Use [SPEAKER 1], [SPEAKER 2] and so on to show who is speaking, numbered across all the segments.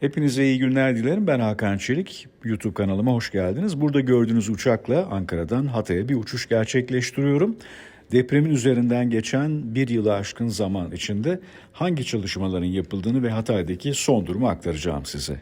[SPEAKER 1] Hepinize iyi günler dilerim. Ben Hakan Çelik. YouTube kanalıma hoş geldiniz. Burada gördüğünüz uçakla Ankara'dan Hatay'a bir uçuş gerçekleştiriyorum. Depremin üzerinden geçen bir yılı aşkın zaman içinde hangi çalışmaların yapıldığını ve Hatay'daki son durumu aktaracağım size.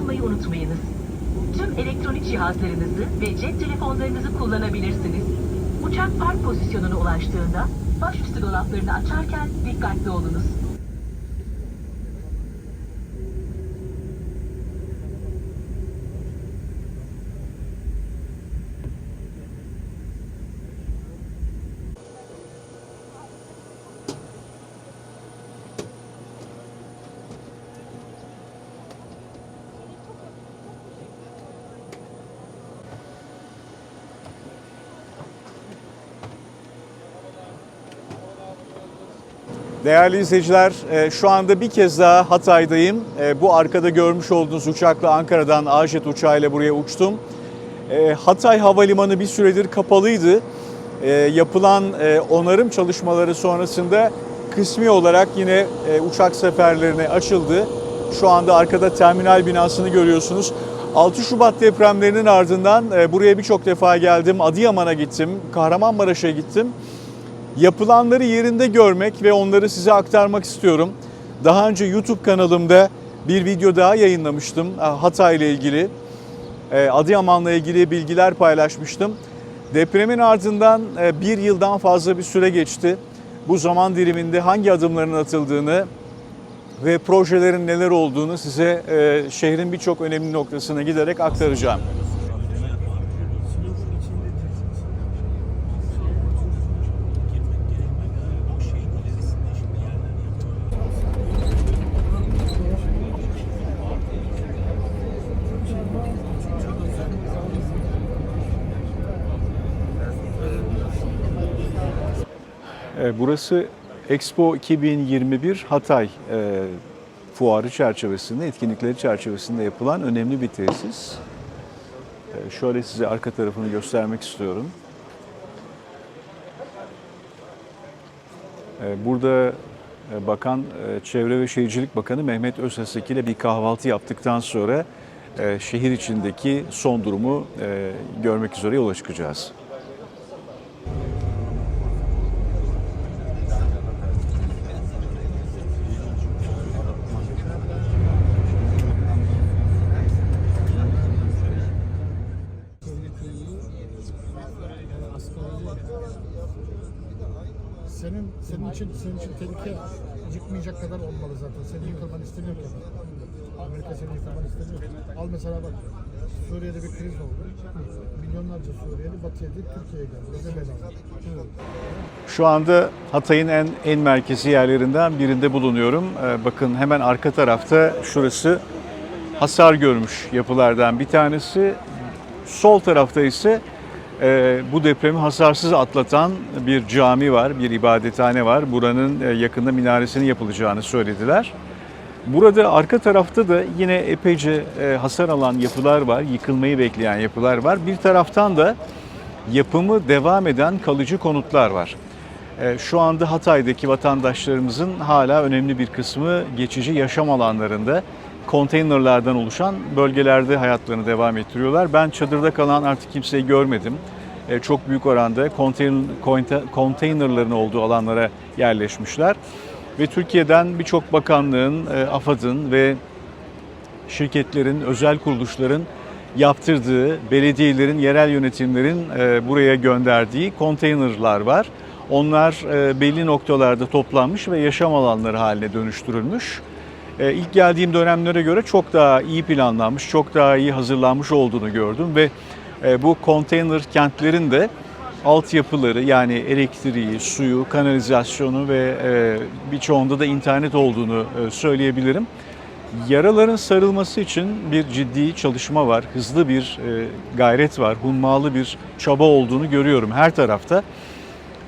[SPEAKER 2] Almayı unutmayınız. Tüm elektronik cihazlarınızı ve cep telefonlarınızı kullanabilirsiniz. Uçak park pozisyonuna ulaştığında başüstü dolaplarını açarken dikkatli olunuz.
[SPEAKER 3] Değerli izleyiciler, e, şu anda bir kez daha Hatay'dayım. E, Bu arkada görmüş olduğunuz uçakla Ankara'dan Ajet uçağıyla buraya uçtum. E, Hatay Havalimanı bir süredir kapalıydı. Yapılan onarım çalışmaları sonrasında kısmi olarak yine uçak seferlerine açıldı. Şu anda arkada terminal binasını görüyorsunuz. 6 Şubat depremlerinin ardından buraya birçok defa geldim. Adıyaman'a gittim, Kahramanmaraş'a gittim yapılanları yerinde görmek ve onları size aktarmak istiyorum. Daha önce YouTube kanalımda bir video daha yayınlamıştım e, Hatay ile ilgili. E, Adıyaman'la ilgili bilgiler paylaşmıştım. Depremin ardından e, bir yıldan fazla bir süre geçti. Bu zaman diliminde hangi adımların atıldığını ve projelerin neler olduğunu size şehrin birçok önemli noktasına giderek aktaracağım. Burası Expo 2021 Hatay e, fuarı çerçevesinde, etkinlikleri çerçevesinde yapılan önemli bir tesis. E, Şöyle size arka tarafını göstermek istiyorum. E, Burada e, Bakan, e, Çevre ve Şehircilik Bakanı Mehmet Özasek ile bir kahvaltı yaptıktan sonra şehir içindeki son durumu görmek üzere yola çıkacağız.
[SPEAKER 4] Senin senin için senin için tehlike yıkmayacak kadar olmalı zaten. Seni yıkılmanı istemiyor ki. Amerika seni yıkılmanı istemiyor. Al mesela bak Suriye'de bir kriz oldu. Milyonlarca Suriyeli batıya değil Türkiye'ye geldi.
[SPEAKER 3] Şu anda Hatay'ın en en merkezi yerlerinden birinde bulunuyorum. Ee, bakın hemen arka tarafta şurası hasar görmüş yapılardan bir tanesi. Sol tarafta ise bu depremi hasarsız atlatan bir cami var, bir ibadethane var. Buranın e, yakında minaresinin yapılacağını söylediler. Burada arka tarafta da yine epeyce e, hasar alan yapılar var, yıkılmayı bekleyen yapılar var. Bir taraftan da yapımı devam eden kalıcı konutlar var. E, Şu anda Hatay'daki vatandaşlarımızın hala önemli bir kısmı geçici yaşam alanlarında konteynerlardan oluşan bölgelerde hayatlarını devam ettiriyorlar. Ben çadırda kalan artık kimseyi görmedim. E, çok büyük oranda konteyner, konte- konteynerların olduğu alanlara yerleşmişler. Ve Türkiye'den birçok bakanlığın, e, AFAD'ın ve şirketlerin, özel kuruluşların yaptırdığı, belediyelerin, yerel yönetimlerin e, buraya gönderdiği konteynerlar var. Onlar e, belli noktalarda toplanmış ve yaşam alanları haline dönüştürülmüş. E, İlk geldiğim dönemlere göre çok daha iyi planlanmış, çok daha iyi hazırlanmış olduğunu gördüm ve e, bu konteyner kentlerin de altyapıları yani elektriği, suyu, kanalizasyonu ve e, birçoğunda da internet olduğunu söyleyebilirim. Yaraların sarılması için bir ciddi çalışma var, hızlı bir gayret var, hummalı bir çaba olduğunu görüyorum her tarafta.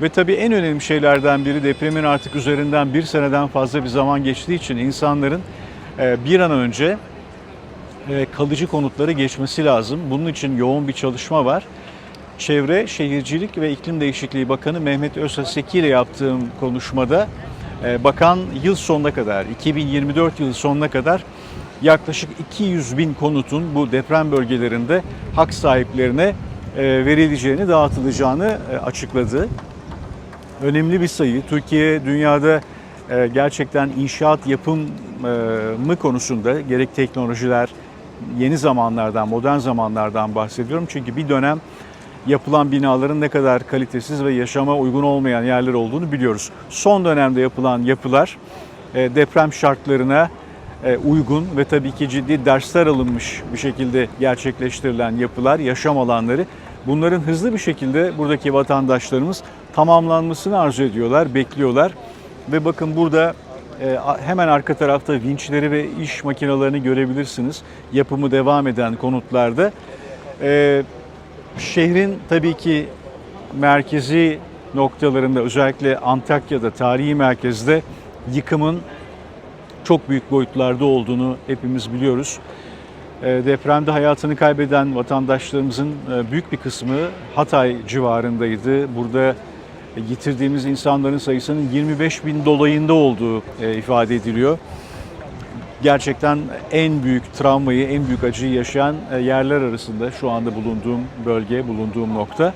[SPEAKER 3] Ve tabii en önemli şeylerden biri depremin artık üzerinden bir seneden fazla bir zaman geçtiği için insanların e, bir an önce e, kalıcı konutları geçmesi lazım. Bunun için yoğun bir çalışma var. Çevre, Şehircilik ve İklim Değişikliği Bakanı Mehmet Özseki ile yaptığım konuşmada e, bakan yıl sonuna kadar, 2024 yılı sonuna kadar yaklaşık 200 bin konutun bu deprem bölgelerinde hak sahiplerine verileceğini, dağıtılacağını açıkladı. Önemli bir sayı. Türkiye dünyada e, gerçekten inşaat yapımı konusunda gerek teknolojiler, yeni zamanlardan, modern zamanlardan bahsediyorum. Çünkü bir dönem yapılan binaların ne kadar kalitesiz ve yaşama uygun olmayan yerler olduğunu biliyoruz. Son dönemde yapılan yapılar e, deprem şartlarına e, uygun ve tabii ki ciddi dersler alınmış bir şekilde gerçekleştirilen yapılar, yaşam alanları. Bunların hızlı bir şekilde buradaki vatandaşlarımız tamamlanmasını arzu ediyorlar, bekliyorlar. Ve bakın burada e, hemen arka tarafta vinçleri ve iş makinelerini görebilirsiniz. Yapımı devam eden konutlarda. E, Şehrin tabii ki merkezi noktalarında özellikle Antakya'da tarihi merkezde yıkımın çok büyük boyutlarda olduğunu hepimiz biliyoruz. E, Depremde hayatını kaybeden vatandaşlarımızın büyük bir kısmı Hatay civarındaydı. Burada yitirdiğimiz insanların sayısının 25 bin dolayında olduğu e, ifade ediliyor. Gerçekten en büyük travmayı, en büyük acıyı yaşayan e, yerler arasında şu anda bulunduğum bölge, bulunduğum nokta.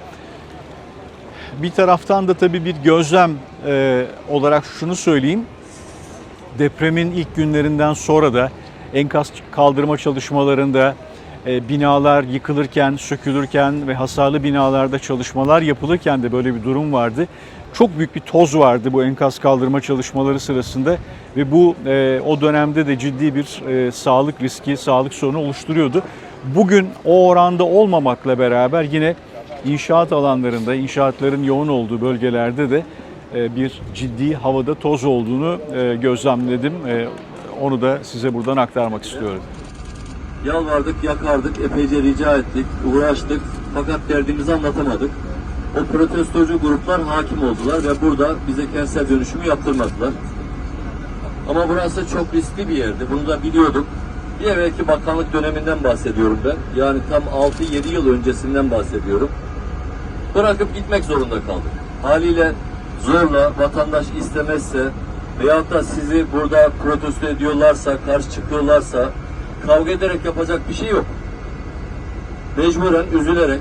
[SPEAKER 3] Bir taraftan da tabii bir gözlem e, olarak şunu söyleyeyim. Depremin ilk günlerinden sonra da enkaz kaldırma çalışmalarında e, binalar yıkılırken, sökülürken ve hasarlı binalarda çalışmalar yapılırken de böyle bir durum vardı. Çok büyük bir toz vardı bu enkaz kaldırma çalışmaları sırasında ve bu e, o dönemde de ciddi bir e, sağlık riski, sağlık sorunu oluşturuyordu. Bugün o oranda olmamakla beraber yine inşaat alanlarında, inşaatların yoğun olduğu bölgelerde de e, bir ciddi havada toz olduğunu e, gözlemledim. E, Onu da size buradan aktarmak istiyorum.
[SPEAKER 5] Yalvardık, yakardık, epeyce rica ettik, uğraştık fakat derdimizi anlatamadık. O protestocu gruplar hakim oldular ve burada bize kentsel dönüşümü yaptırmadılar. Ama burası çok riskli bir yerdi. Bunu da biliyorduk. Bir evvelki bakanlık döneminden bahsediyorum ben. Yani tam 6-7 yıl öncesinden bahsediyorum. Bırakıp gitmek zorunda kaldık. Haliyle zorla vatandaş istemezse veyahut da sizi burada protesto ediyorlarsa, karşı çıkıyorlarsa kavga ederek yapacak bir şey yok. Mecburen üzülerek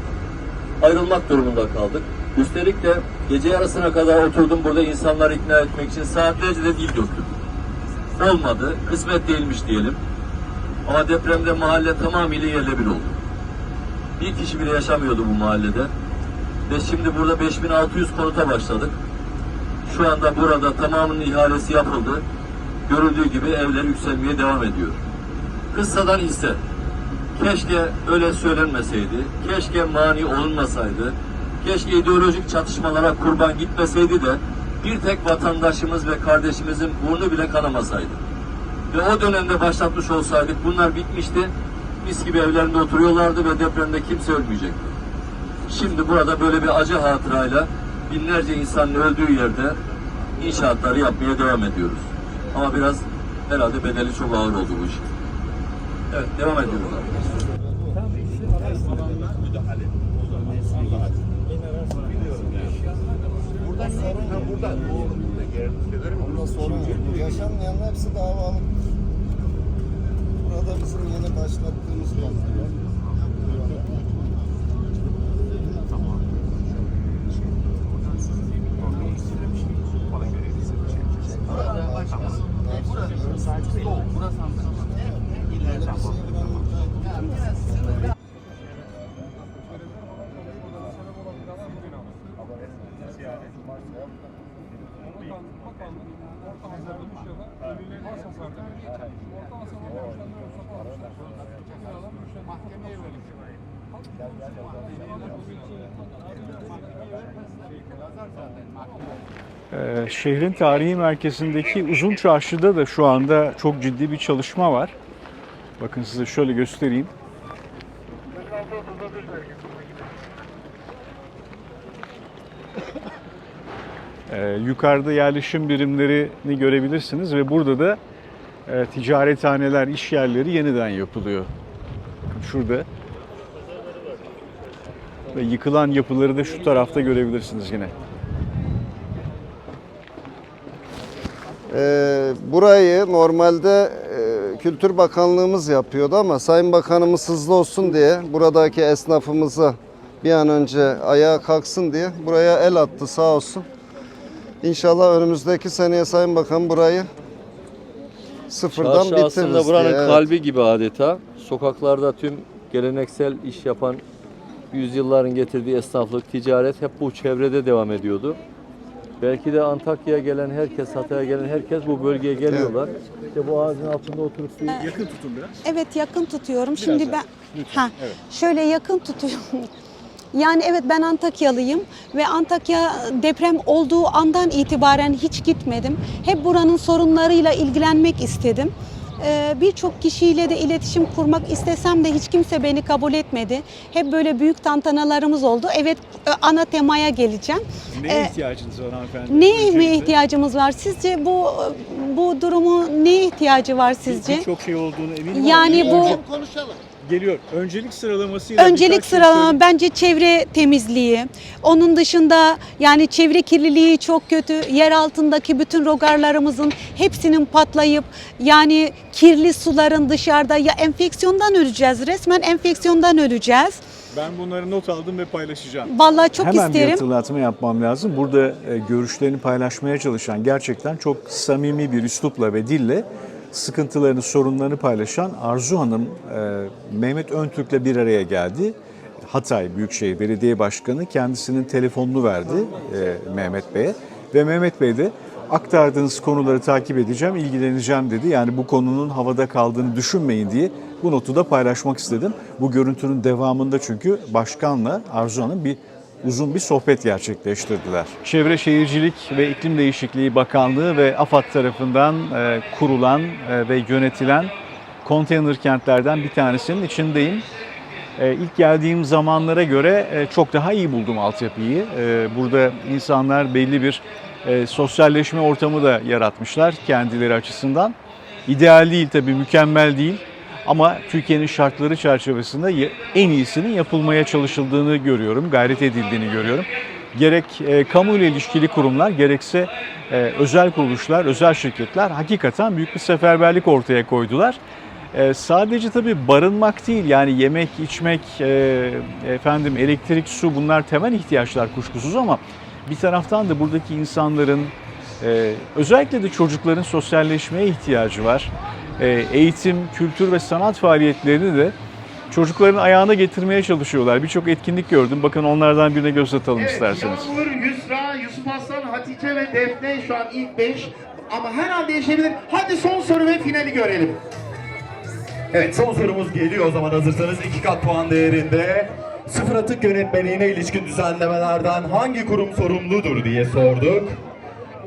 [SPEAKER 5] ayrılmak durumunda kaldık. Üstelik de gece yarısına kadar oturdum burada insanları ikna etmek için saatlerce de dil döktüm. Olmadı, kısmet değilmiş diyelim. Ama depremde mahalle tamamıyla yerle bir oldu. Bir kişi bile yaşamıyordu bu mahallede. Ve şimdi burada 5600 konuta başladık. Şu anda burada tamamının ihalesi yapıldı. Görüldüğü gibi evler yükselmeye devam ediyor. Kıssadan ise keşke öyle söylenmeseydi, keşke mani olunmasaydı, keşke ideolojik çatışmalara kurban gitmeseydi de bir tek vatandaşımız ve kardeşimizin burnu bile kanamasaydı. Ve o dönemde başlatmış olsaydık bunlar bitmişti. Mis gibi evlerinde oturuyorlardı ve depremde kimse ölmeyecekti. Şimdi burada böyle bir acı hatırayla binlerce insanın öldüğü yerde inşaatları yapmaya devam ediyoruz. Ama biraz herhalde bedeli çok ağır oldu bu iş. Evet devam ediyoruz arkadaşlar.
[SPEAKER 6] Buradan sorun ha buradan. Burada sorun yok. Yaşanmayanlar hepsi davalık. Burada da bizim yeni başlattığımız
[SPEAKER 3] Ee, şehrin tarihi merkezindeki Uzun Çarşı'da da şu anda çok ciddi bir çalışma var. Bakın size şöyle göstereyim. Ee, yukarıda yerleşim birimlerini görebilirsiniz ve burada da e, ticarethaneler, iş yerleri yeniden yapılıyor. Şurada. Ve yıkılan yapıları da şu tarafta görebilirsiniz yine.
[SPEAKER 6] Ee, burayı normalde e, Kültür Bakanlığımız yapıyordu ama Sayın Bakanımız hızlı olsun diye buradaki esnafımıza bir an önce ayağa kalksın diye buraya el attı sağ olsun. İnşallah önümüzdeki seneye Sayın Bakan burayı sıfırdan
[SPEAKER 5] Çarşı
[SPEAKER 6] bitiririz
[SPEAKER 5] aslında buranın
[SPEAKER 6] diye. evet.
[SPEAKER 5] kalbi gibi adeta. Sokaklarda tüm geleneksel iş yapan yüzyılların getirdiği esnaflık, ticaret hep bu çevrede devam ediyordu. Belki de Antakya'ya gelen herkes, Hatay'a gelen herkes bu bölgeye geliyorlar. İşte bu ağacın altında oturup su
[SPEAKER 3] Yakın tutun biraz.
[SPEAKER 7] Evet yakın tutuyorum. Şimdi ben ha
[SPEAKER 3] evet.
[SPEAKER 7] şöyle yakın tutuyorum. Yani evet ben Antakyalıyım ve Antakya deprem olduğu andan itibaren hiç gitmedim. Hep buranın sorunlarıyla ilgilenmek istedim. Ee, Birçok kişiyle de iletişim kurmak istesem de hiç kimse beni kabul etmedi. Hep böyle büyük tantanalarımız oldu. Evet e, ana temaya geleceğim.
[SPEAKER 3] Neye
[SPEAKER 7] Ee,
[SPEAKER 3] ihtiyacınız var hanımefendi?
[SPEAKER 7] Neye mi ihtiyacımız var? Sizce bu bu durumu neye ihtiyacı var sizce?
[SPEAKER 3] Birçok şey olduğunu eminim
[SPEAKER 7] Yani bu-
[SPEAKER 3] önce- geliyor. Öncelik sıralamasıyla
[SPEAKER 7] Öncelik
[SPEAKER 3] birkaç şey
[SPEAKER 7] sıralama
[SPEAKER 3] söyleyeyim.
[SPEAKER 7] bence çevre temizliği. Onun dışında yani çevre kirliliği çok kötü. Yer altındaki bütün rogarlarımızın hepsinin patlayıp yani kirli suların dışarıda ya enfeksiyondan öleceğiz. Resmen enfeksiyondan öleceğiz.
[SPEAKER 3] Ben bunları not aldım ve paylaşacağım.
[SPEAKER 7] Vallahi çok
[SPEAKER 3] Hemen bir
[SPEAKER 7] isterim.
[SPEAKER 3] hatırlatma yapmam lazım. Burada e, görüşlerini paylaşmaya çalışan gerçekten çok samimi bir üslupla ve dille sıkıntılarını, sorunlarını paylaşan Arzu Hanım e, Mehmet Öntürk'le bir araya geldi. Hatay Büyükşehir Belediye Başkanı kendisinin telefonunu verdi e, Mehmet Bey'e ve Mehmet Bey de aktardığınız konuları takip edeceğim, ilgileneceğim dedi. Yani bu konunun havada kaldığını düşünmeyin diye bu notu da paylaşmak istedim. Bu görüntünün devamında çünkü başkanla Arzu Hanım bir uzun bir sohbet gerçekleştirdiler. Çevre Şehircilik ve İklim Değişikliği Bakanlığı ve AFAD tarafından e, kurulan e, ve yönetilen konteyner kentlerden bir tanesinin içindeyim. E, ilk geldiğim zamanlara göre e, çok daha iyi buldum altyapıyı. E, burada insanlar belli bir sosyalleşme ortamı da yaratmışlar kendileri açısından. İdeal değil tabii, mükemmel değil. Ama Türkiye'nin şartları çerçevesinde en iyisinin yapılmaya çalışıldığını görüyorum, gayret edildiğini görüyorum. Gerek e, kamuyla ilişkili kurumlar gerekse e, özel kuruluşlar, özel şirketler hakikaten büyük bir seferberlik ortaya koydular. E, sadece tabii barınmak değil yani yemek, içmek, e, efendim elektrik, su bunlar temel ihtiyaçlar kuşkusuz ama bir taraftan da buradaki insanların e, özellikle de çocukların sosyalleşmeye ihtiyacı var. E, eğitim, kültür ve sanat faaliyetlerini de çocukların ayağına getirmeye çalışıyorlar. Birçok etkinlik gördüm. Bakın onlardan birine göz atalım isterseniz.
[SPEAKER 8] Yağmur, Yusra, Yusuf Aslan, Hatice ve Defne şu an ilk 5. Ama her an değişebilir. Hadi son soru ve finali görelim.
[SPEAKER 9] Evet son sorumuz geliyor o zaman hazırsanız iki kat puan değerinde. Sıfır atık yönetmeliğine ilişkin düzenlemelerden hangi kurum sorumludur diye sorduk.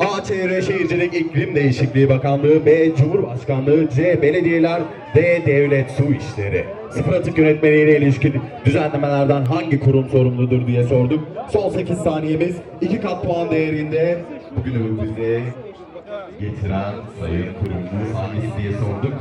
[SPEAKER 9] A. Çevre Şehircilik İklim Değişikliği Bakanlığı B. Cumhurbaşkanlığı C. Belediyeler D. Devlet Su İşleri Sıfır atık yönetmeliğine ilişkin düzenlemelerden hangi kurum sorumludur diye sorduk. Son 8 saniyemiz iki kat puan değerinde. Bugünü bize getiren sayın kurumumuz hangisi diye sorduk.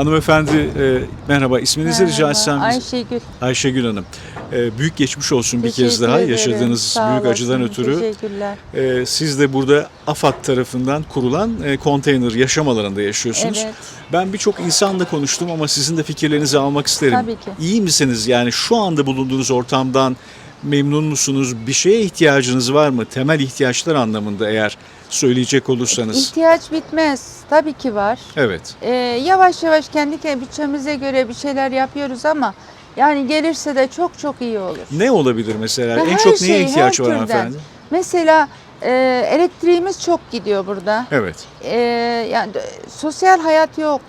[SPEAKER 3] Hanımefendi e, merhaba isminizi rica etsem
[SPEAKER 10] Ayşegül.
[SPEAKER 3] Ayşegül Hanım. E, büyük geçmiş olsun bir kez
[SPEAKER 10] Teşekkür
[SPEAKER 3] daha
[SPEAKER 10] ederim.
[SPEAKER 3] yaşadığınız
[SPEAKER 10] Sağ
[SPEAKER 3] büyük
[SPEAKER 10] olasın,
[SPEAKER 3] acıdan ötürü.
[SPEAKER 10] Teşekkürler.
[SPEAKER 3] E, siz de burada AFAD tarafından kurulan e, konteyner yaşam alanında yaşıyorsunuz.
[SPEAKER 10] Evet.
[SPEAKER 3] Ben birçok insanla konuştum ama sizin de fikirlerinizi almak isterim.
[SPEAKER 10] Tabii ki.
[SPEAKER 3] İyi misiniz? Yani şu anda bulunduğunuz ortamdan memnun musunuz? Bir şeye ihtiyacınız var mı? Temel ihtiyaçlar anlamında eğer söyleyecek olursanız.
[SPEAKER 10] İhtiyaç bitmez. Tabii ki var.
[SPEAKER 3] Evet.
[SPEAKER 10] Ee, yavaş yavaş kendi ke- bütçemize göre bir şeyler yapıyoruz ama yani gelirse de çok çok iyi olur.
[SPEAKER 3] Ne olabilir mesela?
[SPEAKER 10] Ya
[SPEAKER 3] en
[SPEAKER 10] her
[SPEAKER 3] çok neye
[SPEAKER 10] şey,
[SPEAKER 3] ihtiyaç
[SPEAKER 10] her
[SPEAKER 3] var
[SPEAKER 10] türden.
[SPEAKER 3] hanımefendi?
[SPEAKER 10] Mesela e, elektriğimiz çok gidiyor burada.
[SPEAKER 3] Evet.
[SPEAKER 10] E, yani d- sosyal hayat yok.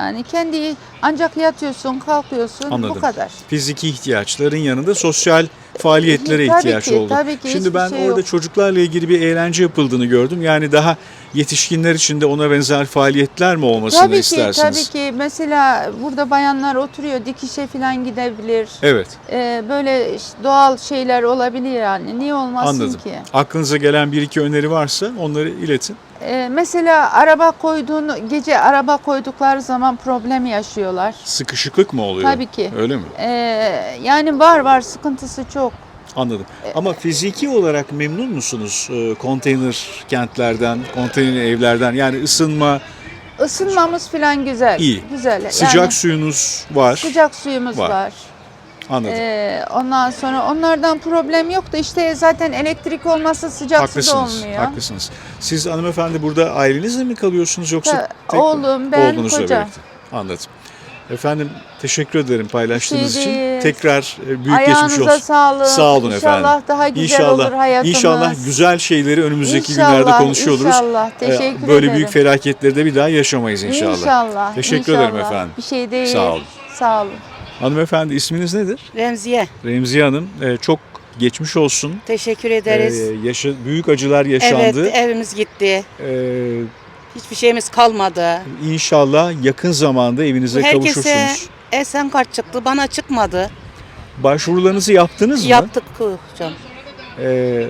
[SPEAKER 10] Yani kendi ancak yatıyorsun, kalkıyorsun
[SPEAKER 3] Anladım.
[SPEAKER 10] bu kadar.
[SPEAKER 3] Fiziki ihtiyaçların yanında sosyal faaliyetlere
[SPEAKER 10] Tabii
[SPEAKER 3] ihtiyaç
[SPEAKER 10] ki,
[SPEAKER 3] oldu.
[SPEAKER 10] tabii ki,
[SPEAKER 3] Şimdi ben
[SPEAKER 10] şey
[SPEAKER 3] orada
[SPEAKER 10] yok.
[SPEAKER 3] çocuklarla ilgili bir eğlence yapıldığını gördüm. Yani daha yetişkinler için de ona benzer faaliyetler mi olmasını
[SPEAKER 10] Tabii ki,
[SPEAKER 3] istersiniz?
[SPEAKER 10] tabii ki. Mesela burada bayanlar oturuyor, dikişe falan gidebilir.
[SPEAKER 3] Evet,
[SPEAKER 10] Ee, böyle doğal şeyler olabilir yani. Niye olmasın
[SPEAKER 3] anladım.
[SPEAKER 10] ki?
[SPEAKER 3] Aklınıza gelen bir iki öneri varsa onları iletin.
[SPEAKER 10] Ee, mesela araba koyduğun gece araba koydukları zaman problem yaşıyorlar.
[SPEAKER 3] Sıkışıklık mı oluyor?
[SPEAKER 10] Tabii ki.
[SPEAKER 3] Öyle mi?
[SPEAKER 10] Ee, yani var var sıkıntısı çok.
[SPEAKER 3] Anladım.
[SPEAKER 10] E,
[SPEAKER 3] Ama fiziki olarak memnun musunuz e, konteyner kentlerden, konteyner evlerden? Yani ısınma,
[SPEAKER 10] Isınmamız falan güzel.
[SPEAKER 3] İyi.
[SPEAKER 10] Güzel. Yani
[SPEAKER 3] sıcak suyunuz var.
[SPEAKER 10] sıcak suyumuz
[SPEAKER 3] Var.
[SPEAKER 10] var.
[SPEAKER 3] Anladım.
[SPEAKER 10] Ee, ondan sonra onlardan problem yok da işte zaten elektrik olmazsa sıcak su da
[SPEAKER 3] haklısınız.
[SPEAKER 10] olmuyor.
[SPEAKER 3] Haklısınız. Siz hanımefendi burada ailenizle mi kalıyorsunuz yoksa
[SPEAKER 10] Ta-
[SPEAKER 3] tek-
[SPEAKER 10] oğlum, ben,
[SPEAKER 3] oğlunuzla
[SPEAKER 10] koca.
[SPEAKER 3] birlikte? Anladım. Efendim teşekkür ederim paylaştığınız
[SPEAKER 10] şey
[SPEAKER 3] için. Tekrar e, büyük geçmiş olsun.
[SPEAKER 10] sağlık.
[SPEAKER 3] Sağ olun efendim.
[SPEAKER 10] İnşallah daha güzel
[SPEAKER 3] İnşallah,
[SPEAKER 10] olur hayatımız.
[SPEAKER 3] İnşallah güzel şeyleri önümüzdeki
[SPEAKER 10] İnşallah,
[SPEAKER 3] günlerde konuşuyor oluruz.
[SPEAKER 10] İnşallah.
[SPEAKER 3] Ee,
[SPEAKER 10] Teşekkür
[SPEAKER 3] Böyle
[SPEAKER 10] ederim.
[SPEAKER 3] büyük felaketleri de bir daha yaşamayız inşallah.
[SPEAKER 10] İnşallah.
[SPEAKER 3] Teşekkür
[SPEAKER 10] inşallah.
[SPEAKER 3] ederim efendim.
[SPEAKER 10] Bir şey değil.
[SPEAKER 3] Sağ olun.
[SPEAKER 10] Sağ olun.
[SPEAKER 3] Hanımefendi isminiz nedir?
[SPEAKER 11] Remziye.
[SPEAKER 3] Remziye Hanım. e, çok geçmiş olsun.
[SPEAKER 11] Teşekkür ederiz.
[SPEAKER 3] Ee, yaşa, büyük acılar yaşandı.
[SPEAKER 11] Evet evimiz gitti.
[SPEAKER 3] Ee,
[SPEAKER 11] Hiçbir şeyimiz kalmadı.
[SPEAKER 3] İnşallah yakın zamanda evinize
[SPEAKER 11] Herkese
[SPEAKER 3] kavuşursunuz.
[SPEAKER 11] esen kart çıktı. Bana çıkmadı.
[SPEAKER 3] Başvurularınızı yaptınız mı?
[SPEAKER 11] Yaptık hocam.
[SPEAKER 3] Ee,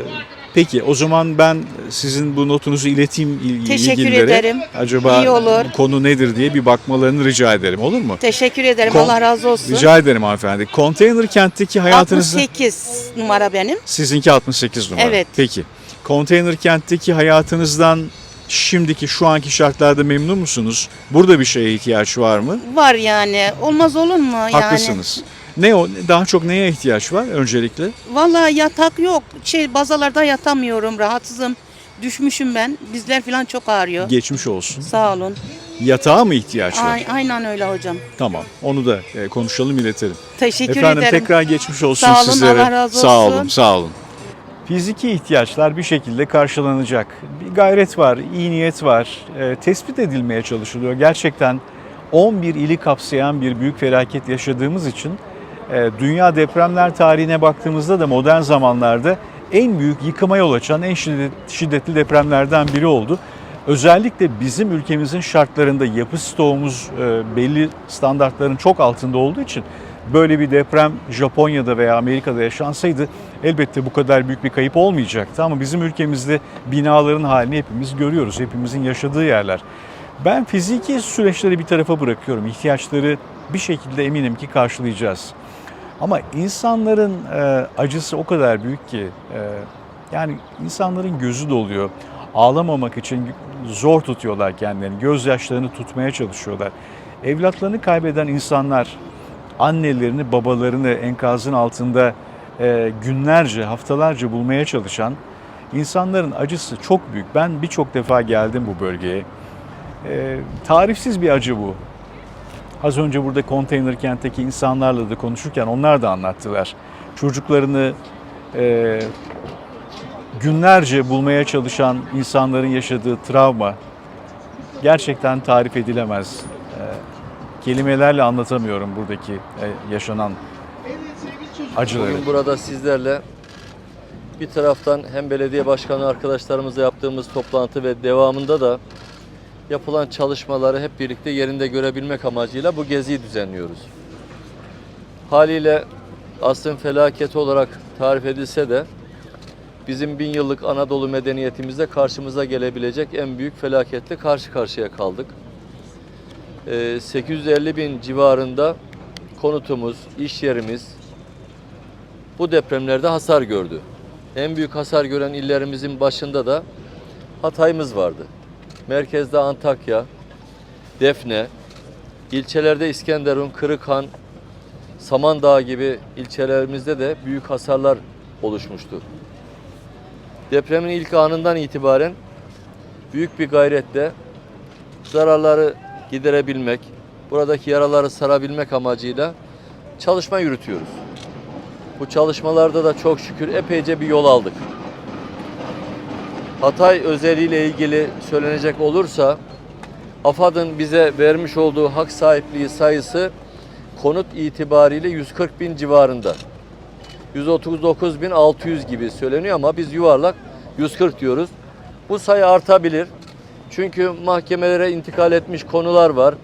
[SPEAKER 3] peki o zaman ben sizin bu notunuzu ileteyim il-
[SPEAKER 11] Teşekkür
[SPEAKER 3] ilgililere.
[SPEAKER 11] ederim.
[SPEAKER 3] Acaba
[SPEAKER 11] İyi olur.
[SPEAKER 3] konu nedir diye bir bakmalarını rica ederim olur mu?
[SPEAKER 11] Teşekkür ederim.
[SPEAKER 3] Kon-
[SPEAKER 11] Allah razı olsun.
[SPEAKER 3] Rica ederim hanımefendi. Konteyner kentteki hayatınızda...
[SPEAKER 11] 68 numara benim.
[SPEAKER 3] Sizinki 68 numara.
[SPEAKER 11] Evet.
[SPEAKER 3] Peki. Konteyner kentteki hayatınızdan şimdiki şu anki şartlarda memnun musunuz? Burada bir şeye ihtiyaç var mı?
[SPEAKER 11] Var yani. Olmaz olur mu? Yani.
[SPEAKER 3] Haklısınız. Ne o daha çok neye ihtiyaç var öncelikle?
[SPEAKER 11] Vallahi yatak yok. Şey bazalarda yatamıyorum. Rahatsızım. Düşmüşüm ben. Bizler falan çok ağrıyor.
[SPEAKER 3] Geçmiş olsun.
[SPEAKER 11] Sağ olun.
[SPEAKER 3] Yatağa mı ihtiyaç var?
[SPEAKER 11] Ay- aynen öyle hocam.
[SPEAKER 3] Tamam. Onu da e, konuşalım iletelim.
[SPEAKER 11] Teşekkür
[SPEAKER 3] Efendim
[SPEAKER 11] ederim.
[SPEAKER 3] tekrar geçmiş olsun
[SPEAKER 11] Sağ olun,
[SPEAKER 3] sizlere.
[SPEAKER 11] Allah razı
[SPEAKER 3] Sağ
[SPEAKER 11] olsun.
[SPEAKER 3] olun, sağ olun. Fiziki ihtiyaçlar bir şekilde karşılanacak. Bir gayret var, iyi niyet var. E, tespit edilmeye çalışılıyor. Gerçekten 11 ili kapsayan bir büyük felaket yaşadığımız için dünya depremler tarihine baktığımızda da modern zamanlarda en büyük yıkıma yol açan en şiddet- şiddetli depremlerden biri oldu. Özellikle bizim ülkemizin şartlarında yapı stoğumuz e, belli standartların çok altında olduğu için böyle bir deprem Japonya'da veya Amerika'da yaşansaydı elbette bu kadar büyük bir kayıp olmayacaktı. Ama bizim ülkemizde binaların halini hepimiz görüyoruz. Hepimizin yaşadığı yerler. Ben fiziki süreçleri bir tarafa bırakıyorum. İhtiyaçları bir şekilde eminim ki karşılayacağız. Ama insanların e, acısı o kadar büyük ki e, yani insanların gözü doluyor. Ağlamamak için zor tutuyorlar kendilerini. Gözyaşlarını tutmaya çalışıyorlar. Evlatlarını kaybeden insanlar annelerini, babalarını enkazın altında e, günlerce, haftalarca bulmaya çalışan insanların acısı çok büyük. Ben birçok defa geldim bu bölgeye. E, tarifsiz bir acı bu. Az önce burada konteyner kentteki insanlarla da konuşurken onlar da anlattılar. Çocuklarını e, günlerce bulmaya çalışan insanların yaşadığı travma gerçekten tarif edilemez. E, kelimelerle anlatamıyorum buradaki e, yaşanan acıları.
[SPEAKER 5] Bugün burada sizlerle bir taraftan hem belediye başkanı arkadaşlarımızla yaptığımız toplantı ve devamında da yapılan çalışmaları hep birlikte yerinde görebilmek amacıyla bu geziyi düzenliyoruz. Haliyle asrın felaketi olarak tarif edilse de bizim bin yıllık Anadolu medeniyetimizde karşımıza gelebilecek en büyük felaketle karşı karşıya kaldık. e, 850 bin civarında konutumuz, iş yerimiz bu depremlerde hasar gördü. En büyük hasar gören illerimizin başında da Hatay'ımız vardı. Merkezde Antakya, Defne, ilçelerde İskenderun, Kırıkhan, Samandağ gibi ilçelerimizde de büyük hasarlar oluşmuştu. Depremin ilk anından itibaren büyük bir gayretle zararları giderebilmek, buradaki yaraları sarabilmek amacıyla çalışma yürütüyoruz. Bu çalışmalarda da çok şükür epeyce bir yol aldık. Hatay özeliyle ilgili söylenecek olursa AFAD'ın bize vermiş olduğu hak sahipliği sayısı konut itibariyle 140 bin civarında. 139.600 gibi söyleniyor ama biz yuvarlak 140 diyoruz. Bu sayı artabilir. Çünkü mahkemelere intikal etmiş konular var.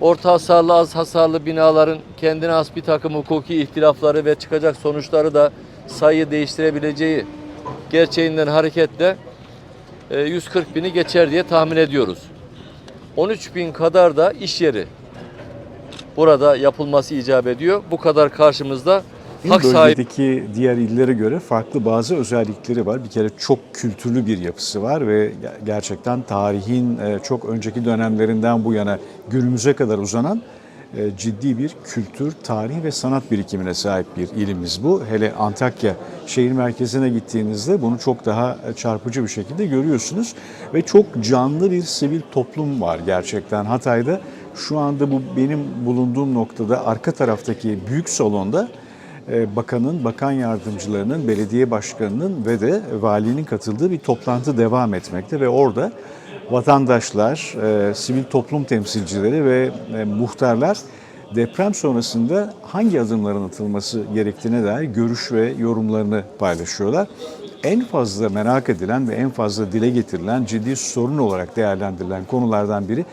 [SPEAKER 5] Orta hasarlı, az hasarlı binaların kendine has bir takım hukuki ihtilafları ve çıkacak sonuçları da sayıyı değiştirebileceği gerçeğinden hareketle 140 bini geçer diye tahmin ediyoruz. 13 bin kadar da iş yeri burada yapılması icap ediyor. Bu kadar karşımızda hak sahibi
[SPEAKER 3] Bölgedeki diğer illere göre farklı bazı özellikleri var. Bir kere çok kültürlü bir yapısı var ve ger- gerçekten tarihin e, çok önceki dönemlerinden bu yana günümüze kadar uzanan e, ciddi bir kültür, tarih ve sanat birikimine sahip bir ilimiz bu. Hele Antakya şehir merkezine gittiğinizde bunu çok daha çarpıcı bir şekilde görüyorsunuz ve çok canlı bir sivil toplum var gerçekten Hatay'da. Şu anda bu benim bulunduğum noktada arka taraftaki büyük salonda e, bakanın, bakan yardımcılarının, belediye başkanının ve de valinin katıldığı bir toplantı devam etmekte ve orada vatandaşlar, e, sivil toplum temsilcileri ve e, muhtarlar deprem sonrasında hangi adımların atılması gerektiğine dair görüş ve yorumlarını paylaşıyorlar. En fazla merak edilen ve en fazla dile getirilen ciddi sorun olarak değerlendirilen konulardan biri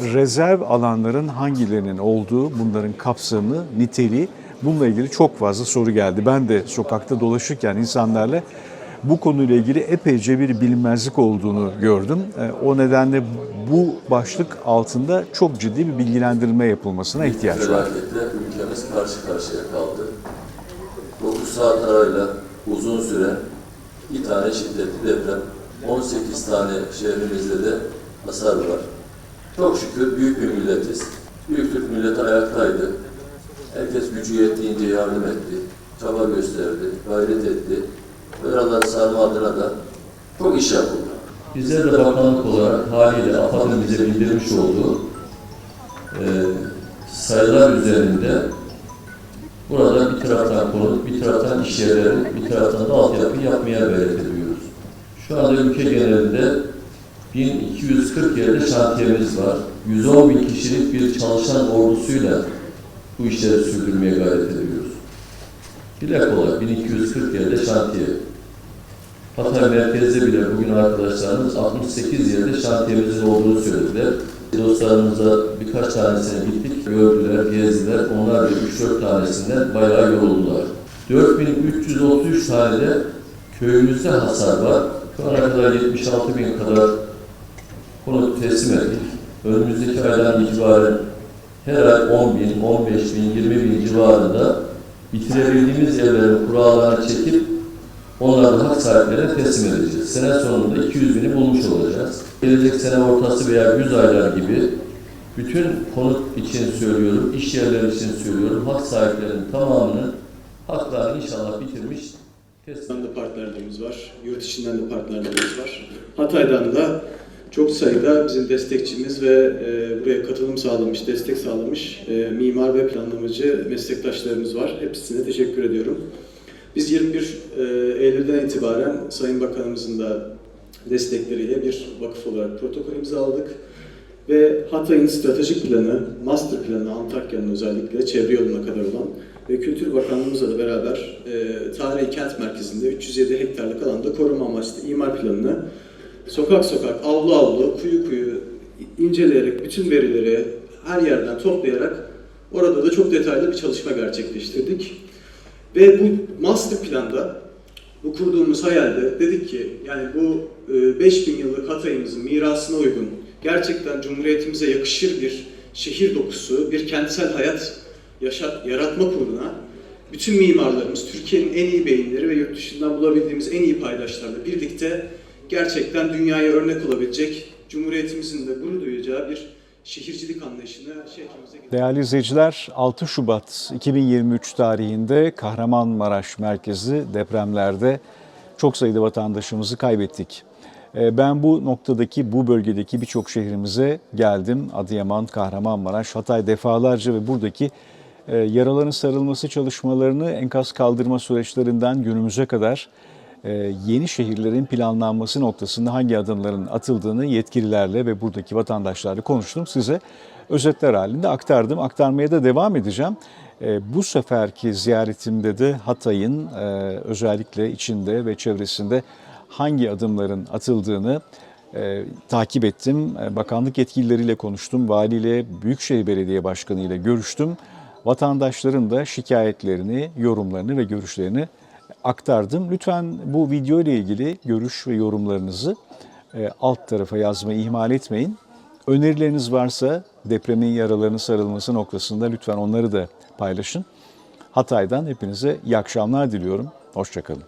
[SPEAKER 3] rezerv alanların hangilerinin olduğu, bunların kapsamı, niteliği bununla ilgili çok fazla soru geldi. Ben de sokakta dolaşırken insanlarla bu konuyla ilgili epeyce bir bilinmezlik olduğunu gördüm. E, O nedenle bu başlık altında çok ciddi bir bilgilendirme yapılmasına ihtiyaç var.
[SPEAKER 5] felaketle ülkemiz karşı karşıya kaldı. 9 saat arayla uzun süren bir tane şiddetli deprem, 18 tane şehrimizde de hasar var. Çok şükür büyük bir milletiz. Büyük Türk milleti ayaktaydı. Herkes gücü yettiğince yardım etti, çaba gösterdi, gayret etti. Yaraları sarma adına da çok iş yapıldı. Bizler de bakanlık olarak haliyle AFAD'ın bize bildirmiş olduğu e, sayılar üzerinde burada bir taraftan konut, bir taraftan iş yerleri, bir taraftan da altyapı yapmaya gayret ediyoruz. Şu anda ülke genelinde 1240 yerde şantiyemiz var. 110 bin kişilik bir çalışan ordusuyla bu işleri sürdürmeye gayret ediyoruz. Dile kolay 1240 yerde şantiye. Hatay merkezde bile bugün arkadaşlarımız 68 yerde şantiyemizin olduğunu söylediler. Dostlarımıza birkaç tanesine gittik, gördüler, gezdiler. Onlar da 3-4 tanesinden bayağı yoruldular. 4333 tane de köyümüzde hasar var. Şu ana kadar 76 bin kadar konut teslim ettik. Önümüzdeki aydan itibaren her ay 10 bin, 15 bin, 20 bin civarında bitirebildiğimiz evlerin kurallarını çekip onları hak sahiplerine teslim edeceğiz. Sene sonunda 200 bini bulmuş olacağız. Gelecek sene ortası veya güz aylar gibi bütün konut için söylüyorum, iş yerleri için söylüyorum, hak sahiplerinin tamamını haklarını inşallah bitirmiş
[SPEAKER 12] Hatay'dan da partnerlerimiz var, yurt içinden de partnerlerimiz var. Hatay'dan da çok sayıda bizim destekçimiz ve e, buraya katılım sağlamış, destek sağlamış e, mimar ve planlamacı meslektaşlarımız var. Hepsine teşekkür ediyorum. Biz 21 e, Eylül'den itibaren Sayın Bakanımızın da destekleriyle bir vakıf olarak protokol imzaladık. Ve Hatay'ın stratejik planı, master planı Antakya'nın özellikle çevre yoluna kadar olan ve Kültür Bakanlığımızla da beraber e, tarihi kent merkezinde 307 hektarlık alanda koruma amaçlı imar planını sokak sokak, avlu avlu, kuyu kuyu inceleyerek bütün verileri her yerden toplayarak orada da çok detaylı bir çalışma gerçekleştirdik. Ve bu master planda bu kurduğumuz hayalde dedik ki yani bu e, 5000 yıllık Hatay'ımızın mirasına uygun gerçekten Cumhuriyetimize yakışır bir şehir dokusu, bir kentsel hayat yaşat, yaratmak uğruna bütün mimarlarımız, Türkiye'nin en iyi beyinleri ve yurt dışından bulabildiğimiz en iyi paydaşlarla birlikte gerçekten dünyaya örnek olabilecek, Cumhuriyetimizin de gurur duyacağı bir şehircilik anlayışını şehrimize
[SPEAKER 3] Değerli izleyiciler 6 Şubat 2023 tarihinde Kahramanmaraş merkezi depremlerde çok sayıda vatandaşımızı kaybettik. Ee, Ben bu noktadaki, bu bölgedeki birçok şehrimize geldim. Adıyaman, Kahramanmaraş, Hatay defalarca ve buradaki e, yaraların sarılması çalışmalarını enkaz kaldırma süreçlerinden günümüze kadar yeni şehirlerin planlanması noktasında hangi adımların atıldığını yetkililerle ve buradaki vatandaşlarla konuştum. Size özetler halinde aktardım. Aktarmaya da devam edeceğim. E, Bu seferki ziyaretimde de Hatay'ın e, özellikle içinde ve çevresinde hangi adımların atıldığını e, takip ettim. E, Bakanlık yetkilileriyle konuştum. Valiyle, Büyükşehir Belediye Başkanı ile görüştüm. Vatandaşların da şikayetlerini, yorumlarını ve görüşlerini aktardım. Lütfen bu video ile ilgili görüş ve yorumlarınızı e, alt tarafa yazmayı ihmal etmeyin. Önerileriniz varsa depremin yaralarını sarılması noktasında lütfen onları da paylaşın. Hatay'dan hepinize iyi akşamlar diliyorum. Hoşçakalın.